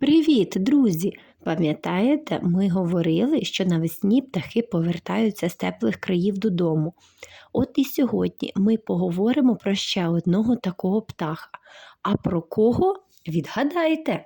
Привіт, друзі! Пам'ятаєте, ми говорили, що навесні птахи повертаються з теплих країв додому. От і сьогодні ми поговоримо про ще одного такого птаха. А про кого? Відгадайте.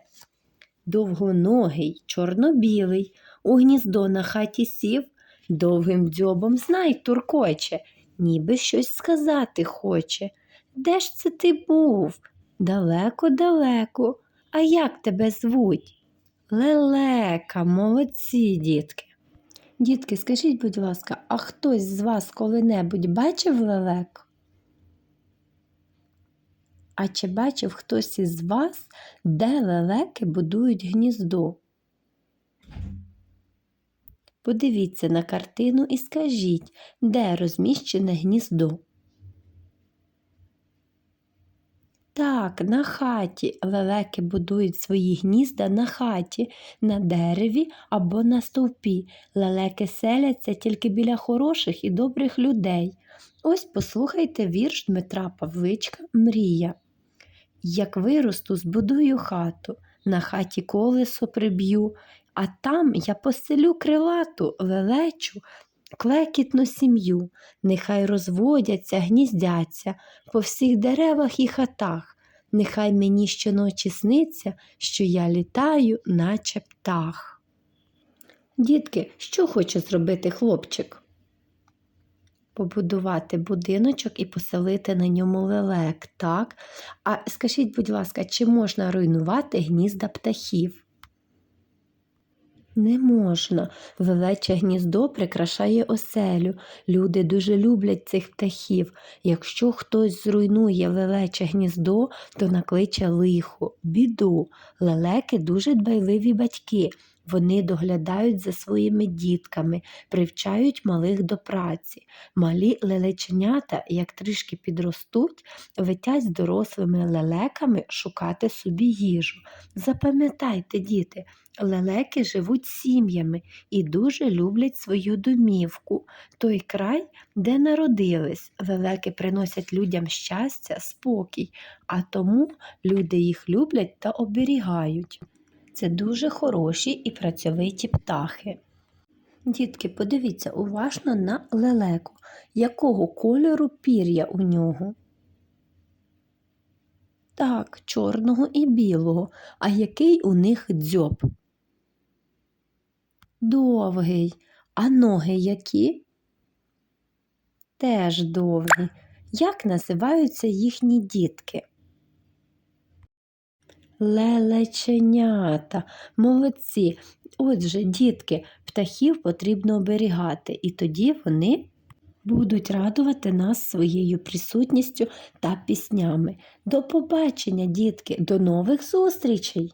Довгоногий, чорно-білий, у гніздо на хаті сів, довгим дзьобом знай туркоче, ніби щось сказати хоче. Де ж це ти був? Далеко-далеко. А як тебе звуть? Лелека, молодці, дітки. Дітки, скажіть, будь ласка, а хтось з вас коли-небудь бачив лелек? А чи бачив хтось із вас, де лелеки будують гніздо? Подивіться на картину і скажіть, де розміщене гніздо. Так, на хаті лелеки будують свої гнізда на хаті, на дереві або на стовпі. Лелеки селяться тільки біля хороших і добрих людей. Ось послухайте вірш Дмитра Павличка Мрія. Як виросту, збудую хату, на хаті колесо приб'ю, а там я поселю крилату, лелечу, клекітну сім'ю, нехай розводяться, гніздяться по всіх деревах і хатах, нехай мені щоночі сниться, що я літаю, наче птах. Дітки, що хоче зробити хлопчик? Побудувати будиночок і поселити на ньому лелек, так? А скажіть, будь ласка, чи можна руйнувати гнізда птахів? Не можна. Велече гніздо прикрашає оселю. Люди дуже люблять цих птахів. Якщо хтось зруйнує велече гніздо, то накличе лихо, біду. Лелеки дуже дбайливі батьки. Вони доглядають за своїми дітками, привчають малих до праці. Малі лелеченята, як трішки підростуть, летять з дорослими лелеками шукати собі їжу. Запам'ятайте, діти, лелеки живуть сім'ями і дуже люблять свою домівку, той край, де народились. Лелеки приносять людям щастя, спокій, а тому люди їх люблять та оберігають. Це дуже хороші і працьовиті птахи. Дітки, подивіться уважно на лелеку, якого кольору пір'я у нього. Так, чорного і білого. А який у них дзьоб? Довгий. А ноги які? Теж довгі. Як називаються їхні дітки? Лелеченята, молодці. Отже, дітки, птахів потрібно оберігати, і тоді вони будуть радувати нас своєю присутністю та піснями. До побачення, дітки, до нових зустрічей!